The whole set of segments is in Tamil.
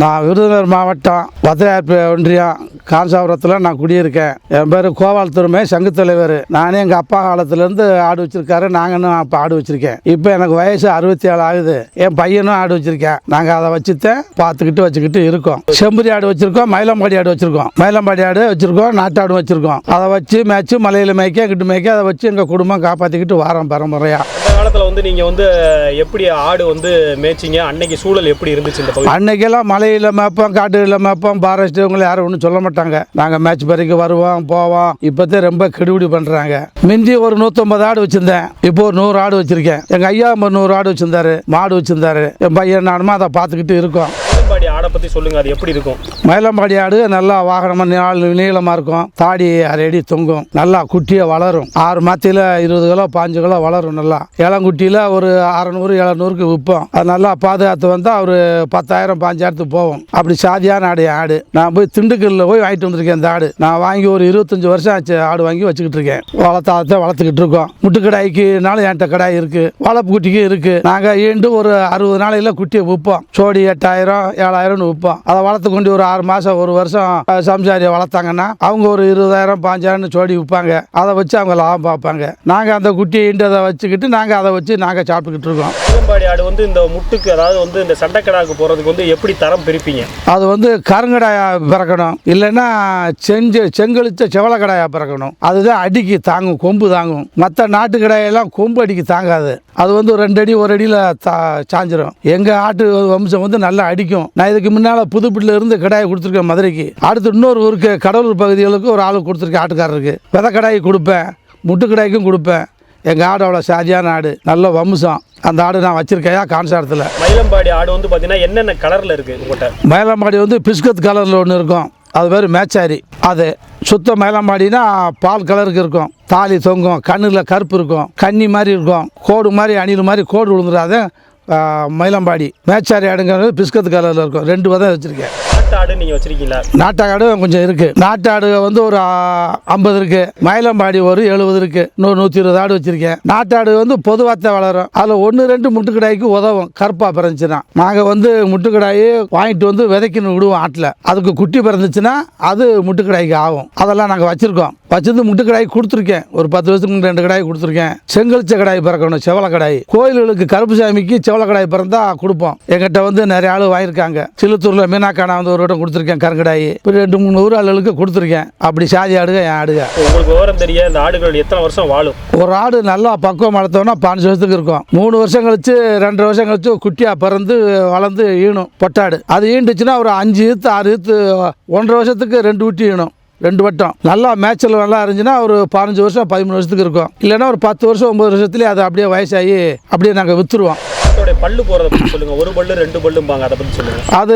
நான் விருதுநகர் மாவட்டம் வத்தையார்பு ஒன்றியம் காஞ்சாபுரத்தில் நான் குடியிருக்கேன். என் பேர் கோபால் திருமே சங்கு தலைவர். நானே எங்கள் அப்பா காலத்துலேருந்து ஆடு வச்சிருக்காரு. நாங்களும் அப்போ ஆடு வச்சிருக்கேன். இப்போ எனக்கு வயசு அறுபத்தி ஏழு ஆகுது. என் பையனும் ஆடு வச்சிருக்கேன். நாங்கள் அதை வச்சுத்தேன் பார்த்துக்கிட்டு வச்சுக்கிட்டு இருக்கோம். செம்பரி ஆடு வச்சிருக்கோம் மயிலம்பாடி ஆடு வச்சிருக்கோம். மயிலம்பாடி ஆடு வச்சிருக்கோம் நாட்டாடு வச்சிருக்கோம். அதை வச்சு மேய்ச்சி மலையில் மேய்க்க கிட்டு மேய்க்க அதை வச்சு எங்கள் குடும்பம் காப்பாற்றிக்கிட்டு வாரம் பரம்பரையாக வந்து நீங்க வந்து எப்படி ஆடு வந்து மேய்ச்சிங்க? அன்னைக்கு சூழல் எப்படி இருந்துச்சு இந்த பகுதி அன்னைக்கெல்லாம் மலையில் மேய்ப்போம் காட்டில் மேய்ப்போம் ஃபாரஸ்ட் இவங்களை யாரும் ஒன்றும் சொல்ல மாட்டாங்க. நாங்கள் மேட்ச் பறிக்க வருவோம் போவோம். இப்போதான் ரொம்ப கெடுபிடி பண்ணுறாங்க மிந்தி ஒரு நூற்றம்பது ஆடு வச்சுருந்தேன். இப்போ ஒரு நூறு ஆடு வச்சுருக்கேன். எங்கள் ஐயா நூறு ஆடு வச்சுருந்தாரு மாடு வச்சுருந்தாரு. என் பையன் நானுமா அதை பார்த்துக்கிட்டு இருக்கோம். ஆடை பற்றி சொல்லுங்க அது எப்படி இருக்கும்? மயிலம்பாடி ஆடு நல்லா வாகனமாக நீள நீளமாக இருக்கும். தாடி அரையடி தொங்கும். நல்லா குட்டியாக வளரும். ஆறு மாத்தியில் இருபது கிலோ பாஞ்சு கிலோ வளரும் நல்லா. இளங்குட்டியில் ஒரு அறநூறு எழுநூறுக்கு விற்போம். அது நல்லா பாதுகாத்து வந்தால் ஒரு பத்தாயிரம் பாஞ்சாயிரத்துக்கு போகும். அப்படி சாதியான ஆடு ஆடு. நான் போய் திண்டுக்கல்லில் போய் வாங்கிட்டு வந்திருக்கேன் இந்த ஆடு. நான் வாங்கி ஒரு இருபத்தஞ்சி வருஷம் ஆச்சு ஆடு வாங்கி வச்சுக்கிட்டு இருக்கேன். வளர்த்தாத வளர்த்துக்கிட்டு இருக்கோம். முட்டு கடாய்க்குனாலும் என்கிட்ட கடாய் இருக்குது வளர்ப்பு குட்டிக்கு இருக்குது நாங்கள் ஈண்டு ஒரு அறுபது நாளையில் குட்டியை விற்போம். சோடி எட்டாயிரம் ஏழாயிரம் ஏழாயிரம்னு விற்போம். அதை வளர்த்து கொண்டு ஒரு ஆறு மாதம் ஒரு வருஷம் சம்சாரியை வளர்த்தாங்கன்னா அவங்க ஒரு இருபதாயிரம் பாஞ்சாயிரம்னு சோடி விற்பாங்க. அதை வச்சு அவங்க லாபம் பார்ப்பாங்க. நாங்கள் அந்த குட்டியை ஈண்டதை வச்சுக்கிட்டு நாங்கள் அதை வச்சு நாங்கள் சாப்பிட்டுக்கிட்டு இருக்கோம். மயிலம்பாடி ஆடு வந்து இந்த முட்டுக்கு அதாவது வந்து இந்த சண்டைக்கடாக்கு போறதுக்கு வந்து எப்படி தரம் பிரிப்பீங்க? அது வந்து கருங்கடாயா பிறக்கணும். இல்லைன்னா செஞ்சு செங்கலிச்ச செவலக்கடாயா பிறக்கணும். அதுதான் அடிக்கு தாங்கும் கொம்பு தாங்கும். மற்ற நாட்டு கடாயெல்லாம் கொம்பு அடிக்கு தாங்காது. அது வந்து ஒரு ரெண்டு அடி ஒரு அடியில் சாஞ்சிரும். எங்கள் ஆட்டு வம்சம் வந்து நல்லா அடிக்கும். நான் இதுக்கு முன்னால் புதுப்பிட்டில் இருந்து கடாயை கொடுத்துருக்கேன் மதுரைக்கு. அடுத்து இன்னொரு ஊருக்கு கடலூர் பகுதிகளுக்கு ஒரு ஆளுக்கு கொடுத்துருக்கேன் ஆட்டுக்காரருக்கு. விதை கடாய் கொடுப்பேன் முட்டு கடாய்க்கும் கொடுப்பேன். எங்கள் ஆடு அவ்வளோ சாதியான ஆடு நல்ல வம்சம். அந்த ஆடு நான் வச்சுருக்கையா கான்சாரத்தில். மயிலம்பாடி ஆடு வந்து பாத்தீங்கன்னா என்னென்ன கலர்ல இருக்கு உங்கள்கிட்ட மயிலம்பாடி வந்து பிஸ்கத் கலரில் ஒன்று இருக்கும். அது பேர் மேச்சாரி. அது சுத்த மயிலம்பாடினா பால் கலருக்கு இருக்கும். தாலி தொங்கும் கண்ணில் கருப்பு இருக்கும் கன்னி மாதிரி இருக்கும் கோடு மாதிரி அணில் மாதிரி கோடு விழுந்துடாத மயிலம்பாடி. மேச்சாரி ஆடுங்கிறது பிஸ்கத் கலரில் இருக்கும். ரெண்டு விதம் வச்சுருக்கேன். நாட்டு ஆடு நீங்க வச்சிருக்கீங்களா? நாட்டாடு கொஞ்சம் இருக்குது நாட்டாடு வந்து ஒரு ஐம்பது இருக்குது மயிலம்பாடி ஒரு எழுபது இருக்குது நூறு நூற்றி இருபது ஆடு வச்சுருக்கேன். நாட்டாடு வந்து பொதுவாக வளரும். அதில் ஒன்று ரெண்டு முட்டுக்கடாய்க்கு உதவும். கருப்பாக பிறந்துச்சுன்னா. நாங்கள் வந்து முட்டுக்கடாய் வாங்கிட்டு வந்து விதைக்கணும் விடுவோம் ஆட்டில். அதுக்கு குட்டி பிறந்துச்சுன்னா அது முட்டுக்கடாய்க்கு ஆகும். அதெல்லாம் நாங்கள் வச்சுருக்கோம். வச்சிருந்து முட்டுக்கடாய் கொடுத்துருக்கேன். ஒரு பத்து வருஷத்துக்கு ரெண்டு கடாய் கொடுத்துருக்கேன். செங்கல்ச்ச கடாய் பிறக்கணும் செவல கடாய் கோயில்களுக்கு கருப்பு சாமிக்கு செவல கடாய் பிறந்தா கொடுப்போம். எங்கிட்ட வந்து நிறைய ஆள் வாங்கியிருக்காங்க. சிலுத்தூரில் மீனாக்கானா வந்து ஒரு வட்டம் கொடுத்துருக்கேன் கருங்கடாய். இப்போ ரெண்டு மூணு ஊர் ஆளுகளுக்கு கொடுத்துருக்கேன். அப்படி சாதி ஆடுக என் ஆடுக. உங்களுக்கு விவரம் தெரிய இந்த ஆடுகள் எத்தனை வருஷம் வாழும்? ஒரு ஆடு நல்லா பக்குவம் வளர்த்தோம்னா பாஞ்சு வருஷத்துக்கு இருக்கும். மூணு வருஷம் கழிச்சு ரெண்டு வருஷம் கழிச்சு குட்டியாக பிறந்து வளர்ந்து ஈணும் பொட்டாடு. அது ஈண்டுச்சுன்னா ஒரு அஞ்சு ஈத்து ஆறு ஈத்து ஒன்றரை வருஷத்துக்கு ரெண்டு குட்டி ஈணும். ரெண்டு வட்டம். நல்லா மேய்ச்சல் நல்லா இருந்துச்சுன்னா ஒரு பதினஞ்சு வருஷம் பதிமூணு வருஷத்துக்கு இருக்கும். இல்லைன்னா ஒரு பத்து வருஷம் ஒம்பது வருஷத்துலேயே அது அப்படியே வயசாகி அப்படியே நாங்கள் விற்றுருவோம் ஆட்டோடைய பல்லு போறத பத்தி சொல்லுங்க. ஒரு பல்லு ரெண்டு பல்லும்பாங்க. அதை பத்தி சொல்லுங்க. அது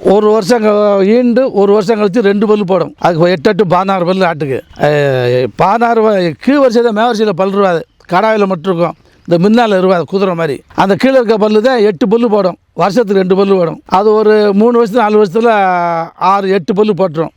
ஒரு வருஷம் ஈண்டு ஒரு வருஷம் கழிச்சு ரெண்டு பல்லு போடும். அதுக்கு எட்டு எட்டு பதினாறு பல்லு ஆட்டுக்கு. பதினாறு வ- கீழ் வருஷத்தை மேவரிசையில் பல் இருவாது கடாவில் மட்டும் இருக்கும். இந்த முன்னால் இருவாது குதிரை மாதிரி. அந்த கீழே இருக்க பல்லு தான் எட்டு பல்லு போடும். வருஷத்துக்கு ரெண்டு பல்லு போடும். அது ஒரு மூணு வருஷத்துல நாலு வருஷத்தில் ஆறு எட்டு பல்லு போட்டுரும்.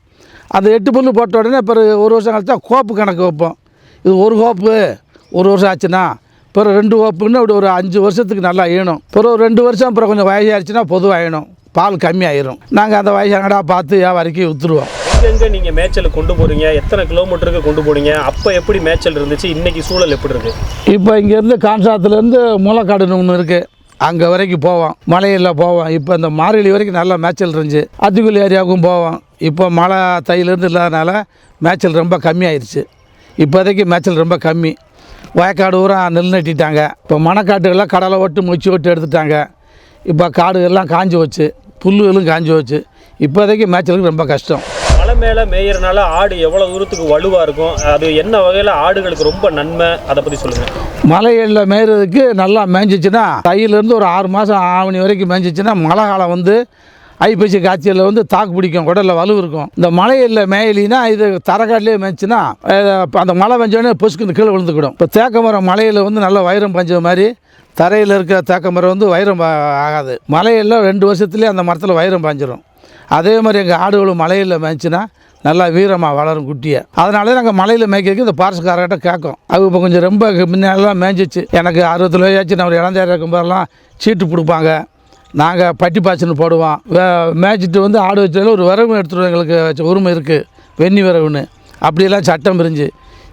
அந்த எட்டு பல்லு போட்ட உடனே பிறகு ஒரு வருஷம் கழிச்சா கோப்பு கணக்கு வைப்போம். இது ஒரு கோப்பு ஒரு வருஷம் ஆச்சுன்னா பிறகு ரெண்டு கோப்புன்னு அப்படி ஒரு அஞ்சு வருஷத்துக்கு நல்லா ஈணும் பிறகு ஒரு ரெண்டு வருஷம் அப்புறம் கொஞ்சம் வயசாகிடுச்சுன்னா பொதுவாகிடும் பால் கம்மியாயிரும். நாங்கள் அந்த வயசாங்கடா பார்த்து வியாபாரிக்கு விற்றுருவோம் எங்கெங்க நீங்க மேய்ச்சலுக்கு கொண்டு போறீங்க? எத்தனை கிலோமீட்டருக்கு கொண்டு போனீங்க? அப்ப எப்படி மேய்ச்சல் இருந்துச்சு? இன்னைக்கு சூழல் எப்படி இருக்கு? இப்போ இங்கேருந்து கான்சாத்துலேருந்து மூலக்காடுன்னு ஒன்று இருக்குது அங்கே வரைக்கும் போவோம். மலையில் போவோம். இப்போ இந்த மார்கழி வரைக்கும் நல்லா மேய்ச்சல் இருந்துச்சு. அத்திக்குள்ளி ஏரியாவுக்கும் போவோம். இப்போ மழை தையிலேருந்து இல்லாதனால மேய்ச்சல் ரொம்ப கம்மியாயிருச்சு. இப்போதைக்கு மேய்ச்சல் ரொம்ப கம்மி. வயக்காடு ஊரா நெல் நட்டிட்டாங்க இப்போ மணக்காட்டுகள்லாம் கடலை ஓட்டு முச்சு ஓட்டு எடுத்துட்டாங்க. இப்போ காடுகள்லாம் காஞ்சி வச்சு புல்லுகளும் காஞ்சி வச்சு இப்போதைக்கு மேய்ச்சலுக்கு ரொம்ப கஷ்டம். மலை மேல மேயறனால ஆடு எவ்வளவு தூரத்துக்கு வலுவா இருக்கும்? அது என்ன வகையில ஆடுகளுக்கு ரொம்ப நன்மை? அதை பத்தி சொல்லுங்க. மலைகளில் மேய்றதுக்கு நல்லா மேய்ஞ்சிச்சுன்னா தையிலேருந்து ஒரு ஆறு மாதம் ஆவணி வரைக்கும் மேய்ஞ்சிச்சுன்னா மழை காலம் வந்து ஐப்பசி காய்ச்சலில் வந்து தாக்கு பிடிக்கும் குடலில் வலு இருக்கும். இந்த மலையில் மேயலினா இது தரக்காட்டிலே மேய்ச்சுன்னா அந்த மழை பெஞ்சோடனே பொசுக்கு கீழே விழுந்துக்கிடும். இப்போ தேக்க மரம் மலையில் வந்து நல்லா வைரம் பஞ்ச மாதிரி தரையில் இருக்கிற தேக்க மரம் வந்து வைரம் ஆகாது. மலையில் ரெண்டு வருஷத்துலேயே அந்த மரத்தில் வைரம் பாஞ்சிரும். அதே மாதிரி எங்கள் ஆடுகளும் மலையில் மேய்ச்சுன்னா நல்லா வீரமாக வளரும் குட்டியை. அதனால நாங்கள் மலையில் மேய்க்கிறதுக்கு இந்த பாரசுக்காரர்கிட்ட கேட்கும் அது இப்போ கொஞ்சம் ரொம்ப முன்னெல்லாம் மேய்ஞ்சிச்சு எனக்கு அறுபத்துல ரூபாயாச்சு நான் ஒரு இளஞ்சாரி இருக்கும்போதெல்லாம் சீட்டு கொடுப்பாங்க நாங்கள் பட்டி பாய்ச்சல் போடுவோம். வே மேய்ச்சிட்டு வந்து ஆடு வச்சாலும் ஒரு விரவு எடுத்துகிட்டு எங்களுக்கு வச்ச உரிமை இருக்குது வெண்ணி விரவுன்னு அப்படியெல்லாம் சட்டம் பிரிஞ்சு.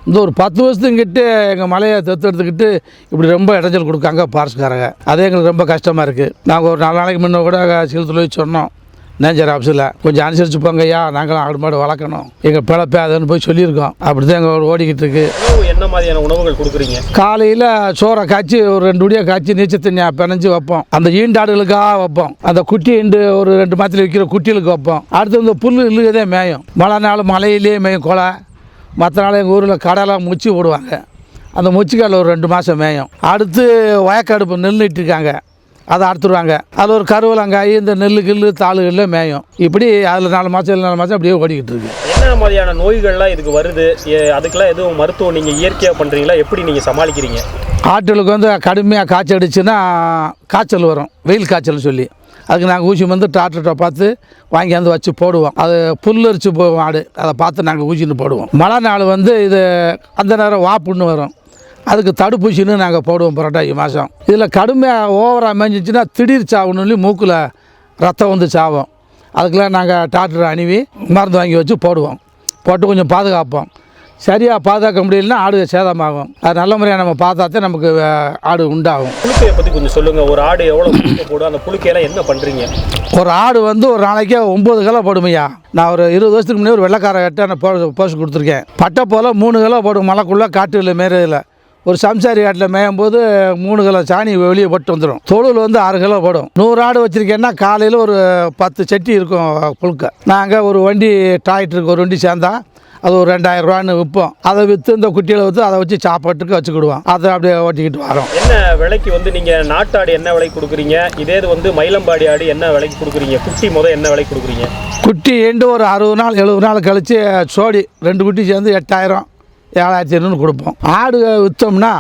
இந்த ஒரு பத்து வருஷத்துக்கிட்ட எங்கள் மலையை தத்தெடுத்துக்கிட்டு இப்படி ரொம்ப இடைஞ்சல் கொடுக்காங்க பாரஸ்காரங்க அதே எங்களுக்கு ரொம்ப கஷ்டமாக இருக்குது நாங்கள் ஒரு நாலு நாளைக்கு முன்னே கூட சீலத்தில் சொன்னோம். நேஞ்சர் ஆஃபீஸில். கொஞ்சம் அனுசரிச்சு போங்க ஐயா நாங்களும் ஆடு மாடு வளர்க்கணும். எங்கள் பிழப்பே அதுன்னு போய் சொல்லியிருக்கோம். அப்படி தான் எங்கள் ஓடிக்கிட்டு இருக்கு. என்ன மாதிரியான உணவுகள் கொடுக்குறீங்க? காலையில் சோறை காய்ச்சி ஒரு ரெண்டு உடியாக காய்ச்சி நீச்சல் தண்ணியாக பிணைஞ்சு வைப்போம். அந்த ஈண்டாடுகளுக்காக வைப்போம். அந்த குட்டி ஈண்டு ஒரு ரெண்டு மாதத்தில் விற்கிற குட்டிகளுக்கு வைப்போம். அடுத்து இந்த புல் இல்லுகதே மேயும். மழை நாள் மலையிலேயே மேயும் கொலை. மற்ற நாள் எங்கள் ஊரில் கடைலாம் முச்சி விடுவாங்க அந்த முச்சிக்கால ஒரு ரெண்டு மாதம் மேயும். அடுத்து வயக்கடுப்பு நெல் நட்டிருக்காங்க. அதை அறுத்துருவாங்க அதில் ஒரு கருவலங்காய் இந்த நெல் கில்லு தாளுகளில் மேயும். இப்படி அதில் நாலு மாதம் இல்லை நாலு மாதம் அப்படியே ஓடிக்கிட்டு இருக்கு. என்ன மாதிரியான நோய்கள்லாம் இதுக்கு வருது? அதுக்கெல்லாம் எதுவும் மருத்துவம் நீங்கள் இயற்கையாக பண்ணுறீங்களா எப்படி நீங்கள் சமாளிக்கிறீங்க? ஆட்டுகளுக்கு வந்து கடுமையாக காய்ச்சல் அடிச்சுன்னா காய்ச்சல் வரும். வெயில் காய்ச்சல்னு சொல்லி. அதுக்கு நாங்கள் ஊசி வந்து டாக்டர்கிட்ட பார்த்து வாங்கியாந்து வச்சு போடுவோம். அது புல்லரிச்சு போகும் ஆடு. அதை பார்த்து நாங்கள் ஊசின்னு போடுவோம். மழை நாள் வந்து இது அந்த நேரம் வாப்புன்னு வரும். அதுக்கு தடுப்பூசின்னு நாங்கள் போடுவோம் புரட்டாசி மாதம் இதில் கடுமையாக ஓவராக மேய்ஞ்சிச்சுன்னா திடீர் சாவுன்னு மூக்கில் ரத்தம் வந்து சாவும். அதுக்கெல்லாம் நாங்கள் டாக்டர் அணுவி மருந்து வாங்கி வச்சு போடுவோம். போட்டு கொஞ்சம் பாதுகாப்போம். சரியாக பாதுகாக்க முடியலன்னா ஆடு சேதமாகும். அது நல்ல முறையாக நம்ம பார்த்தாத்தே நமக்கு ஆடு உண்டாகும். புழுக்கையை பற்றி கொஞ்சம் சொல்லுங்கள் ஒரு ஆடு எவ்வளோ புழுக்கை போடும்? அந்த புழுக்கையெல்லாம் என்ன பண்ணுறீங்க ஒரு ஆடு வந்து ஒரு நாளைக்கே ஒம்பது கிலோ போடுமையா? நான் ஒரு இருபது வருஷத்துக்கு முன்னாடி ஒரு வெள்ளைக்கார கிட்ட நான் போ போஸ்ட் கொடுத்துருக்கேன். பட்டை போல் மூணு கிலோ போடும். மலைக்குள்ளே காட்டுகளில் மேயறதில் ஒரு சம்சாரி காட்டில் மேயும் போது மூணு கிலோ சாணி வெளியே போட்டு வந்துடும். தொழுவில் வந்து ஆறு கிலோ போடும். நூறு ஆடு வச்சுருக்கேன்னா காலையில் ஒரு பத்து சட்டி இருக்கும் புழுக்க. நாங்கள் ஒரு வண்டி டிராக்டருக்கு ஒரு வண்டி சேர்ந்தா அது ஒரு ரெண்டாயிரம் ரூபான்னு விற்போம். அதை விற்று இந்த குட்டியில் விற்று அதை வச்சு சாப்பாட்டுக்கு வச்சுக்கிடுவோம். அதை அப்படியே ஓட்டிக்கிட்டு வரோம். என்ன விலைக்கு வந்து நீங்கள் நாட்டாடு என்ன விலைக்கு கொடுக்குறீங்க? இதே இது வந்து மயிலம்பாடி ஆடு என்ன விலைக்கு கொடுக்குறீங்க? குட்டி முத என்ன விலைக்கு கொடுக்குறீங்க? குட்டி எண்டு ஒரு அறுபது நாள் எழுபது நாள் கழித்து சோடி ரெண்டு குட்டி சேர்ந்து எட்டாயிரம். ஏழாயிரத்தி ஐநூறு கொடுப்போம். ஆடு விற்றோம்னா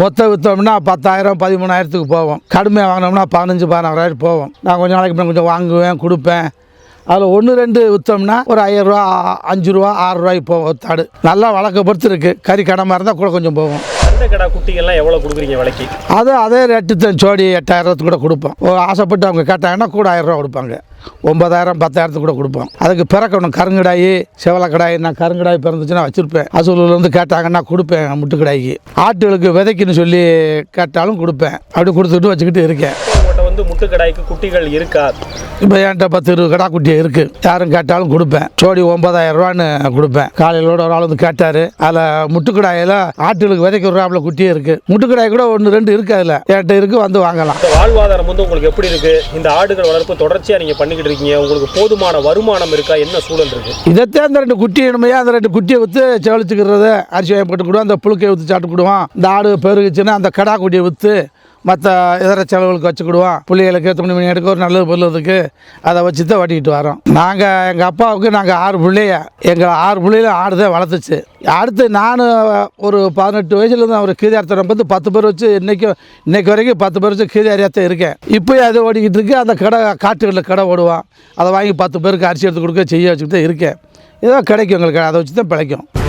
மொத்தம் விற்றோம்னா பத்தாயிரம் பதிமூணாயிரத்துக்கு போவோம். கடுமையாக வாங்கினோம்னா பதினஞ்சு பதினாறாயிரம் போவோம். நான் கொஞ்சம் நாளைக்கு முன்னாடி கொஞ்சம் வாங்குவேன் கொடுப்பேன். அதில் ஒன்று ரெண்டு விற்றோம்னா ஒரு ஐயாயிரரூவா அஞ்சு ரூபா ஆறு ரூபாய்க்கு போகும் ஒத்தாடு நல்லா வழக்க பொறுத்து இருக்குது கறி கடமாக இருந்தால் கூட கொஞ்சம் சண்டை கடா குட்டிகள்லாம் எவ்வளோ கொடுக்குறீங்க விலைக்கு? அது அதே ரேட்டு தான் சோடி எட்டாயிரத்துக்கு கூட கொடுப்போம். ஆசைப்பட்டு அவங்க கேட்டாங்கன்னா கூட ஆயிரம் ரூபா கொடுப்பாங்க. ஒன்பதாயிரம் பத்தாயிரத்துக்கு கூட கொடுப்போம். அதுக்கு பிறக்கணும் கருங்கடாயி செவலக்கடாய் நான் கருங்கடாய் பிறந்துச்சுன்னா வச்சுருப்பேன். அசூலூர்லேருந்து கேட்டாங்கன்னா கொடுப்பேன் முட்டுக்கடாய்க்கு. ஆட்டுகளுக்கு விதைக்குன்னு சொல்லி கேட்டாலும் கொடுப்பேன். அப்படி கொடுத்துட்டு வச்சுக்கிட்டு இருக்கேன். வந்து முட்டுக்கடாய்க்கு குட்டிகள் இருக்கா? இப்போ என்கிட்ட பத்து இருபது கடா குட்டி இருக்குது யாரும் கேட்டாலும் கொடுப்பேன். சோடி ஒன்பதாயிரம் ரூபான்னு கொடுப்பேன். காலையிலோட ஒரு ஆள் வந்து கேட்டார். அதில் முட்டுக்கடாயில் ஆட்டுகளுக்கு விதைக்கு விடுறாப்புல குட்டியே இருக்குது முட்டுக்கடாய் கூட ஒன்று ரெண்டு இருக்குது அதில். என்கிட்ட இருக்குது வந்து வாங்கலாம். வாழ்வாதாரம் வந்து உங்களுக்கு எப்படி இருக்கு? இந்த ஆடுகள் வளர்ப்பு தொடர்ச்சியாக நீங்கள் பண்ணிக்கிட்டு இருக்கீங்க. உங்களுக்கு போதுமான வருமானம் இருக்கா? என்ன சூழல் இருக்கு? இதைத்தான் அந்த ரெண்டு குட்டி இனிமையா அந்த ரெண்டு குட்டியை விற்று செவலிச்சுக்கிறது அரிசி வாங்கி போட்டுக்கிடுவோம் அந்த புழுக்கையை வித்து சாப்பிட்டுக்கிடுவோம் இந்த ஆடு பெருகுச்சுன்னா அந்த கடா குட்டியை விற்று மற்ற இதர செலவுகளுக்கு வச்சுக்கிடுவோம் பிள்ளைகளுக்கு துணி மணி எடுக்க ஒரு நல்லது பொருளுக்கு அதை வச்சு தான் வட்டிக்கிட்டு வரோம். நாங்கள் எங்கள் அப்பாவுக்கு நாங்கள் ஆறு பிள்ளைய எங்கள் ஆறு பிள்ளையில ஆடு தான் வளர்த்துச்சு. அடுத்து நான் ஒரு பதினெட்டு வயசுலேருந்து அவர் கீதார்த்தனை பார்த்து பத்து பேர் வச்சு இன்றைக்கும் இன்றைக்கு வரைக்கும் பத்து பேர் வச்சு கீதாரியாத்தான் இருக்கேன். இப்போயும் அது ஓடிக்கிட்டு இருக்கு. அந்த கடை காட்டுகளில் கடை ஓடுவான். அதை வாங்கி பத்து பேருக்கு அரிசி எடுத்து கொடுக்க செய்ய வச்சுக்கிட்டு தான் இருக்கேன். ஏதோ கிடைக்கும் எங்களுக்கு. அதை வச்சு தான் பிழைக்கும்.